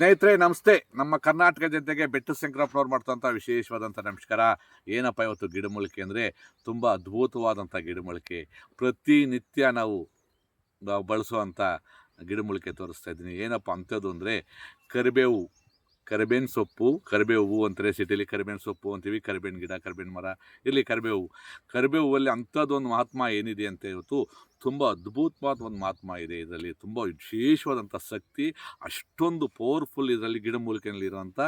ಸ್ನೇಹಿತರೆ, ನಮಸ್ತೆ. ನಮ್ಮ ಕರ್ನಾಟಕ ಜನತೆಗೆ ಬೆಟ್ಟ ಶಂಕರಪ್ಪನವ್ರು ಮಾಡ್ತಂಥ ವಿಶೇಷವಾದಂಥ ನಮಸ್ಕಾರ. ಏನಪ್ಪ ಇವತ್ತು ಗಿಡಮೂಲಿಕೆ ಅಂದರೆ? ತುಂಬ ಅದ್ಭುತವಾದಂಥ ಗಿಡಮೂಲಿಕೆ. ಪ್ರತಿನಿತ್ಯ ನಾವು ನಾವು ಬಳಸುವಂಥ ಗಿಡಮೂಲಿಕೆ ತೋರಿಸ್ತಾ ಇದ್ದೀನಿ. ಏನಪ್ಪ ಅಂಥದ್ದು ಅಂದರೆ, ಕರಿಬೇವು. ಕರಿಬೇವಿನ ಸೊಪ್ಪು, ಕರಿಬೇವು ಹೂವು ಅಂತಾರೆ ಸಿಟಿಲಿ. ಕರಿಬೇವಿನ ಸೊಪ್ಪು ಅಂತೀವಿ, ಕರಿಬೇವಿನ ಗಿಡ, ಕರಿಬೇವಿನ ಮರ, ಇಲ್ಲಿ ಕರಿಬೇವು. ಕರಿಬೇವಲ್ಲಿ ಅಂಥದ್ದೊಂದು ಮಹಾತ್ಮ ಏನಿದೆ ಅಂತ ಇವತ್ತು ತುಂಬ ಅದ್ಭುತವಾದ ಒಂದು ಮಹಾತ್ಮ ಇದೆ ಇದರಲ್ಲಿ. ತುಂಬ ವಿಶೇಷವಾದಂಥ ಶಕ್ತಿ, ಅಷ್ಟೊಂದು ಪವರ್ಫುಲ್ ಇದರಲ್ಲಿ ಗಿಡಮೂಲಿಕೆಯಲ್ಲಿ ಇರುವಂಥ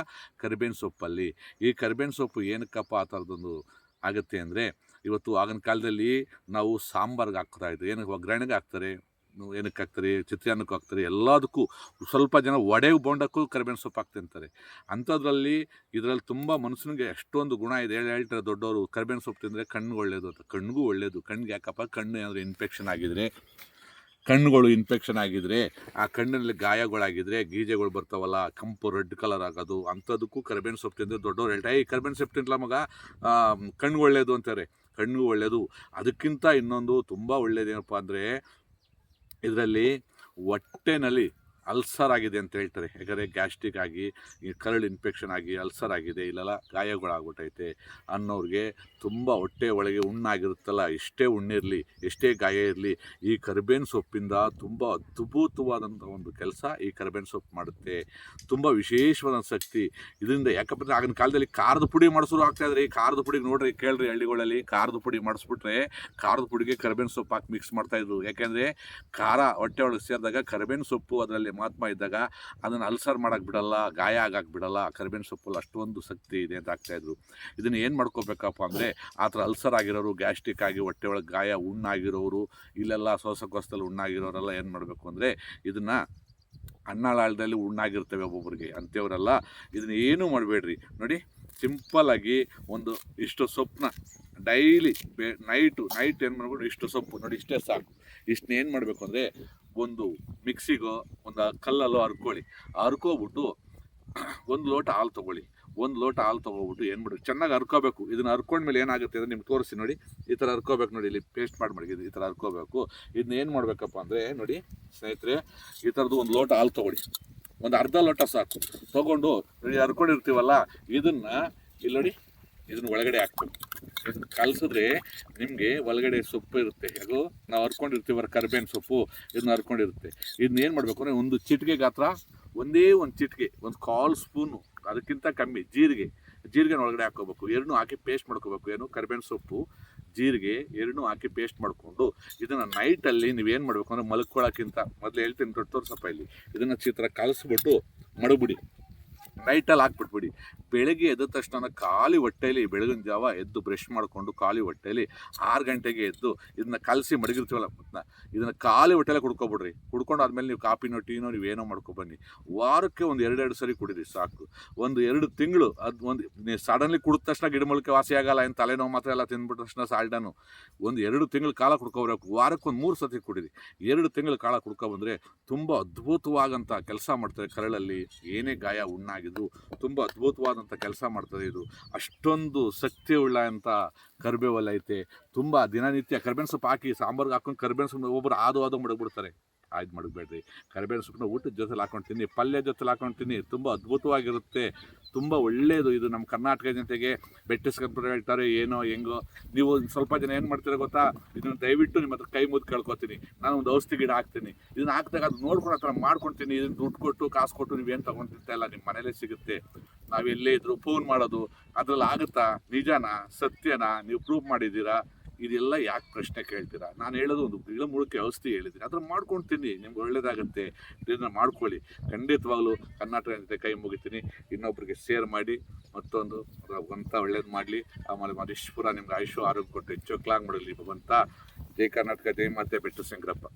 ಕರಿಬೇವಿನ ಸೊಪ್ಪಲ್ಲಿ. ಈ ಕರಿಬೇವಿನ ಸೊಪ್ಪು ಏನಕ್ಕಪ್ಪ ಆ ಥರದ್ದೊಂದು ಆಗುತ್ತೆ ಅಂದರೆ, ಇವತ್ತು ಆಗಿನ ಕಾಲದಲ್ಲಿ ನಾವು ಸಾಂಬಾರ್ಗೆ ಹಾಕ್ತಾ ಇದ್ವಿ. ಏನು ಒಗ್ಗರಣೆಗೆ ಹಾಕ್ತಾರೆ? ಏನಕ್ಕೆ ಹಾಕ್ತಾರೆ ಚಿತ್ರಾನ್ನಕ್ಕೆ ಹಾಕ್ತಾರೆ ಎಲ್ಲದಕ್ಕೂ ಸ್ವಲ್ಪ ಜನ ಒಡೆ ಬೋಂಡಕ್ಕೂ ಕರಿಬೇವಿನ ಸೊಪ್ಪು ಹಾಕ್ತಿರ್ತಾರೆ ಅಂಥದ್ರಲ್ಲಿ ಇದರಲ್ಲಿ ತುಂಬ ಮನುಷ್ಯನಿಗೆ ಎಷ್ಟೊಂದು ಗುಣ ಇದೆ. ಹೇಳಿ, ಹೇಳ್ತಾರೆ ದೊಡ್ಡವರು, ಕರಿಬೇವಿನ ಸೊಪ್ಪು ತಿಂದರೆ ಕಣ್ಣು ಒಳ್ಳೆಯದು ಅಂತ. ಕಣ್ಣಿಗೂ ಒಳ್ಳೆಯದು ಕಣ್ಣಿಗೆ ಯಾಕಪ್ಪ? ಕಣ್ಣು ಏನಾದರೂ ಇನ್ಫೆಕ್ಷನ್ ಆಗಿದರೆ, ಕಣ್ಣುಗಳು ಇನ್ಫೆಕ್ಷನ್ ಆಗಿದ್ರೆ, ಆ ಕಣ್ಣಲ್ಲಿ ಗಾಯಗಳಾಗಿದ್ರೆ, ಗೀಜೆಗಳು ಬರ್ತಾವಲ್ಲ, ಕಂಪು, ರೆಡ್ ಕಲರ್ ಆಗೋದು ಅಂಥದಕ್ಕೂ ಕರಿಬೇವಿನ ಸೊಪ್ಪು ತಿಂದರೆ ದೊಡ್ಡವ್ರು ಹೇಳ್ತಾರೆ ಈ ಕರಿಬೇವಿನ ಸೊಪ್ಪು ತಿನ್ನಲ ಮಗ? ಕಣ್ಣು ಒಳ್ಳೆಯದು ಅಂತಾರೆ. ಕಣ್ಣಿಗೂ ಒಳ್ಳೆಯದು ಅದಕ್ಕಿಂತ ಇನ್ನೊಂದು ತುಂಬ ಒಳ್ಳೆಯದೇನಪ್ಪ ಅಂದರೆ ಇದರಲ್ಲಿ ಹೊಟ್ಟೆನಲ್ಲಿ ಅಲ್ಸರ್ ಆಗಿದೆ ಅಂತ ಹೇಳ್ತಾರೆ. ಯಾಕಂದರೆ ಗ್ಯಾಸ್ಟ್ರಿಕ್ ಆಗಿ, ಈ ಕರಳು ಇನ್ಫೆಕ್ಷನ್ ಆಗಿ ಅಲ್ಸರ್ ಆಗಿದೆ ಇಲ್ಲೆಲ್ಲ ಗಾಯಗಳಾಗ್ಬಿಟ್ಟೈತೆ ಅನ್ನೋರಿಗೆ ತುಂಬ ಹೊಟ್ಟೆ ಒಳಗೆ ಹುಣ್ಣಾಗಿರುತ್ತಲ್ಲ ಎಷ್ಟೇ ಹುಣ್ಣಿರಲಿ ಎಷ್ಟೇ ಗಾಯ ಇರಲಿ, ಈ ಕರಿಬೇವಿನ ಸೊಪ್ಪಿಂದ ತುಂಬ ಅದ್ಭುತವಾದಂಥ ಒಂದು ಕೆಲಸ ಈ ಕರಿಬೇವಿನ ಸೊಪ್ಪು ಮಾಡುತ್ತೆ. ತುಂಬ ವಿಶೇಷವಾದ ಶಕ್ತಿ. ಇದರಿಂದ ಯಾಕಪ್ಪ ಅಂದರೆ ಆಗಿನ ಕಾಲದಲ್ಲಿ ಖಾರದ ಪುಡಿ ಮಾಡಿಸೋರು ಆಗ್ತಾ ಈ ಖಾರದ ಪುಡಿ ನೋಡ್ರಿ, ಕೇಳ್ರಿ ಹಳ್ಳಿಗಳಲ್ಲಿ ಖಾರದ ಪುಡಿ ಮಾಡಿಸ್ಬಿಟ್ರೆ ಖಾರದ ಪುಡಿಗೆ ಕರ್ಬೇನ್ ಸೊಪ್ಪು ಹಾಕಿ ಮಿಕ್ಸ್ ಮಾಡ್ತಾಯಿದ್ರು ಯಾಕೆಂದರೆ ಖಾರ ಹೊಟ್ಟೆ ಒಳಗೆ ಸೇರಿದಾಗ ಕರಿಬೇವಿನ ಸೊಪ್ಪು ಅದರಲ್ಲಿ ಮಹಾತ್ಮ ಇದ್ದಾಗ ಅದನ್ನು ಅಲ್ಸರ್ ಮಾಡೋಕ್ಕೆ ಬಿಡಲ್ಲ, ಗಾಯ ಆಗಕ್ಕೆ ಬಿಡಲ್ಲ ಕರಿಬೇವಿನ ಸೊಪ್ಪಲ್ಲಿ ಅಷ್ಟೊಂದು ಶಕ್ತಿ ಇದೆ ಅಂತ ಆಗ್ತಾಯಿದ್ರು ಇದನ್ನು ಏನು ಮಾಡ್ಕೋಬೇಕಪ್ಪ ಅಂದರೆ ಆ ಥರ ಅಲ್ಸರ್ ಆಗಿರೋರು, ಗ್ಯಾಸ್ಟ್ರಿಕ್ ಆಗಿ ಹೊಟ್ಟೆ ಒಳಗೆ ಗಾಯ ಉಣ್ಣಾಗಿರೋರು, ಇಲ್ಲೆಲ್ಲ ಶ್ವಾಸಕೋಶದಲ್ಲಿ ಉಣ್ಣಾಗಿರೋರೆಲ್ಲ ಏನು ಮಾಡಬೇಕು ಅಂದರೆ ಇದನ್ನು ಅಣ್ಣಾಳಾಳದಲ್ಲಿ ಉಣ್ಣಾಗಿರ್ತವೆ ಒಬ್ಬೊಬ್ಬರಿಗೆ ಅಂಥವರೆಲ್ಲ. ಇದನ್ನ ಏನೂ ಮಾಡಬೇಡ್ರಿ. ನೋಡಿ ಸಿಂಪಲ್ಲಾಗಿ ಒಂದು ಇಷ್ಟು ಸೊಪ್ಪನ್ನ ಡೈಲಿ ಬೆ, ನೈಟು, ನೈಟ್ ಏನು ಮಾಡ್ಬಿಟ್ಟು ಇಷ್ಟು ಸೊಪ್ಪು. ನೋಡಿ, ಇಷ್ಟೇ ಸಾಕು. ಇಷ್ಟನ್ನ ಏನು ಮಾಡಬೇಕು ಅಂದರೆ ಒಂದು ಮಿಕ್ಸಿಗೋ ಒಂದು ಕಲ್ಲಲ್ಲೋ ಹರ್ಕೊಳ್ಳಿ ಹರ್ಕೋಬಿಟ್ಟು ಒಂದು ಲೋಟ ಹಾಲು ತೊಗೊಳ್ಳಿ. ಒಂದು ಲೋಟ ಹಾಲು ತೊಗೊಬಿಟ್ಟು ಏನು ಮಾಡಿ ಚೆನ್ನಾಗಿ ಹರ್ಕೋಬೇಕು ಇದನ್ನ ಹರ್ಕೊಂಡ್ಮೇಲೆ ಏನಾಗುತ್ತೆ ಅಂದರೆ ನಿಮ್ಗೆ ತೋರಿಸಿ ನೋಡಿ. ಈ ಥರ ಹರ್ಕೋಬೇಕು ನೋಡಿ. ಇಲ್ಲಿ ಪೇಸ್ಟ್ ಮಾಡಿ ಇದು ಈ ಥರ ಹರ್ಕೋಬೇಕು ಇದನ್ನ ಏನು ಮಾಡಬೇಕಪ್ಪ ಅಂದರೆ ನೋಡಿ ಸ್ನೇಹಿತರೆ, ಈ ಥರದ್ದು ಒಂದು ಲೋಟ ಹಾಲು ತೊಗೊಳ್ಳಿ. ಒಂದು ಅರ್ಧ ಲೋಟ ಸಾಕು. ತೊಗೊಂಡು ಹರ್ಕೊಂಡಿರ್ತೀವಲ್ಲ ಇದನ್ನು ಇಲ್ಲಿ ನೋಡಿ, ಇದನ್ನ ಒಳಗಡೆ ಹಾಕ್ಬೇಕು. ಕಲಸಿದ್ರೆ ನಿಮಗೆ ಒಳಗಡೆ ಸೊಪ್ಪು ಇರುತ್ತೆ. ಹೇಗೋ ನಾವು ಹರ್ಕೊಂಡಿರ್ತೀವಲ್ಲ ಕರ್ಬೇವಿನ ಸೊಪ್ಪು, ಇದನ್ನ ಹರ್ಕೊಂಡಿರುತ್ತೆ ಇದನ್ನ ಏನು ಮಾಡಬೇಕು ಅಂದರೆ ಒಂದು ಚಿಟಿಕೆ ಗಾತ್ರ, ಒಂದೇ ಒಂದು ಚಿಟಿಕೆ, ಒಂದು ಕಾಲ್ ಸ್ಪೂನು, ಅದಕ್ಕಿಂತ ಕಮ್ಮಿ ಜೀರಿಗೆ. ಜೀರಿಗೆನ ಒಳಗಡೆ ಹಾಕೋಬೇಕು. ಎರಡನ್ನೂ ಹಾಕಿ ಪೇಸ್ಟ್ ಮಾಡ್ಕೋಬೇಕು. ಏನು? ಕರ್ಬೇವಿನ ಸೊಪ್ಪು, ಜೀರಿಗೆ ಎರಡನ್ನೂ ಹಾಕಿ ಪೇಸ್ಟ್ ಮಾಡಿಕೊಂಡು ಇದನ್ನು ನೈಟಲ್ಲಿ ನೀವೇನು ಮಾಡಬೇಕು ಅಂದರೆ ಮಲ್ಕೊಳ್ಳೋಕ್ಕಿಂತ ಮೊದಲು ಹೇಳ್ತೀನಿ ತೋರಿಸಪ್ಪ ಇಲ್ಲಿ. ಇದನ್ನು ಚಿತ್ರ ಕಲಸ್ಬಿಟ್ಟು ಮಡಗ್ಬಿಡಿ. ನೈಟಲ್ಲಿ ಹಾಕ್ಬಿಟ್ಬಿಡಿ. ಬೆಳಗ್ಗೆ ಎದ್ದ ತಕ್ಷಣ ಖಾಲಿ ಹೊಟ್ಟೆಯಲ್ಲಿ ಬೆಳಗಿನ ಜಾವ ಎದ್ದು ಬ್ರಷ್ ಮಾಡಿಕೊಂಡು ಖಾಲಿ ಹೊಟ್ಟೆಯಲ್ಲಿ ಆರು ಗಂಟೆಗೆ ಎದ್ದು ಇದನ್ನ ಕಲಸಿ ಮಡಗಿರ್ತೀವಲ್ಲ ಇದನ್ನು ಖಾಲಿ ಹೊಟ್ಟೆಲೆ ಕುಡ್ಕೊಬಿಡ್ರಿ. ಕುಡ್ಕೊಂಡು ಆದಮೇಲೆ ನೀವು ಕಾಪಿನೋ ಟೀನೋ ನೀವು ಏನೋ ಮಾಡ್ಕೊಬನ್ನಿ ವಾರಕ್ಕೆ ಒಂದು ಎರಡೆರಡು ಸರಿ ಕುಡೀರಿ ಸಾಕು. ಒಂದು ಎರಡು ತಿಂಗಳು ಅದು ಒಂದು ನೀವು ಸಡನ್ಲಿ ಕುಡಿದ ತಕ್ಷಣ ಗಿಡಮೂಲಿಕೆ ವಾಸಿ ಆಗಲ್ಲ, ಏನು ತಲೆನೋವು ಮಾತ್ರ ಎಲ್ಲ ತಿಂದ್ಬಿಟ್ಟ ತಕ್ಷಣ ಸಾಲ್ಡನು ಒಂದು ಎರಡು ತಿಂಗಳು ಕಾಲ ಕುಡ್ಕೊಬರಬೇಕು ವಾರಕ್ಕೆ ಒಂದು ಮೂರು ಸತಿ ಕುಡೀರಿ. ಎರಡು ತಿಂಗಳು ಕಾಲ ಕುಡ್ಕೊಬಂದರೆ ತುಂಬ ಅದ್ಭುತವಾದಂಥ ಕೆಲಸ ಮಾಡ್ತಾರೆ ಕರಳಲ್ಲಿ. ಏನೇ ಗಾಯ ಹುಣ್ಣಾಗಿದ್ದು ತುಂಬ ಅದ್ಭುತವಾದಂಥ ಕೆಲಸ ಮಾಡ್ತದೆ ಇದು. ಅಷ್ಟೊಂದು ಶಕ್ತಿ ಉಳ್ಳ ಅಂತ ಕರಿಬೇವಲ್ಲ ಐತೆ. ತುಂಬ ದಿನನಿತ್ಯ ಕರ್ಬೇವಿನ ಸೊಪ್ಪು ಹಾಕಿ ಸಾಂಬಾರ್ಗೆ ಹಾಕೊಂಡು ಕರ್ಬೇವಿನ ಸೊಪ್ಪು ಒಬ್ಬರು ಆದು ಆದು ಮಡಗ್ಬಿಡ್ತಾರೆ. ಆಯ್ತು ಮಾಡಬೇಡ್ರಿ ಕರಿಬೇವಿನ ಸೊಪ್ಪನ್ನ ಊಟದ ಜೊತೆಲಿ ಹಾಕೊಂಡು ತಿನ್ನಿ ಪಲ್ಯ ಜೊತೆಲಿ ಹಾಕೊಂಡು ತಿನ್ನಿ ತುಂಬ ಅದ್ಭುತವಾಗಿರುತ್ತೆ. ತುಂಬ ಒಳ್ಳೆಯದು ಇದು ನಮ್ಮ ಕರ್ನಾಟಕ ಜನತೆಗೆ. ಬೆಟ್ಟಿಸ್ಕೊಂಡು ಹೇಳ್ತಾರೆ, ಏನೋ, ಹೆಂಗೋ. ನೀವು ಸ್ವಲ್ಪ ಜನ ಏನು ಮಾಡ್ತೀರ ಗೊತ್ತಾ? ಇದನ್ನು ದಯವಿಟ್ಟು ನಿಮ್ಮ ಹತ್ರ ಕೈ ಮುದ್ದು ಕಳ್ಕೊತೀನಿ. ನಾನು ಒಂದು ಔಷಧಿ ಗಿಡ ಹಾಕ್ತೀನಿ. ಇದನ್ನು ಹಾಕಿದಾಗ ಅದು ನೋಡ್ಕೊಂಡು ಹತ್ರ ಮಾಡ್ಕೊಳ್ತೀನಿ ಇದನ್ನು ದುಡ್ಡು ಕೊಟ್ಟು, ಕಾಸು ಕೊಟ್ಟು ನೀವೇನು ತೊಗೊಂಡಿರ್ತಾ ಇಲ್ಲ ನಿಮ್ಮ ಮನೇಲೇ ಸಿಗುತ್ತೆ. ನಾವೆಲ್ಲೇ ಇದ್ರು ಫೋನ್ ಮಾಡೋದು. ಅದ್ರಲ್ಲಿ ಆಗುತ್ತಾ? ನಿಜಾನ? ಸತ್ಯನಾ? ನೀವು ಪ್ರೂವ್ ಮಾಡಿದ್ದೀರಾ? ಇದೆಲ್ಲ ಯಾಕೆ ಪ್ರಶ್ನೆ ಕೇಳ್ತೀರಾ? ನಾನು ಹೇಳೋದು ಒಂದು ಗಿಡ ಮುಳುಕೆ ಔಷಧಿ ಹೇಳಿದ್ದೀನಿ. ಅದನ್ನು ಮಾಡ್ಕೊಂಡು ತಿನ್ನಿ ನಿಮ್ಗೆ ಒಳ್ಳೇದಾಗುತ್ತೆ. ಇದನ್ನು ಮಾಡ್ಕೊಳ್ಳಿ. ಖಂಡಿತವಾಗಲೂ ಕರ್ನಾಟಕ ಜೊತೆ ಕೈ ಮುಗಿತೀನಿ. ಇನ್ನೊಬ್ರಿಗೆ ಶೇರ್ ಮಾಡಿ, ಮತ್ತೊಂದು ಭಗವಂತ ಒಳ್ಳೇದು ಮಾಡಲಿ. ಆಮೇಲೆ ಮರೀಶ್ವರ ನಿಮ್ಗೆ ಆಯುಷು ಆರೋಗ್ಯ ಕೊಟ್ಟು ಹೆಚ್ಚು ಕ್ಲಾಂಗ್ ಮಾಡಲಿ ಭಗವಂತ. ಜೈ ಕರ್ನಾಟಕ, ಜೈ ಮಾತೆ, ಬೆಟ್ಟು ಶಂಕರಪ್ಪ.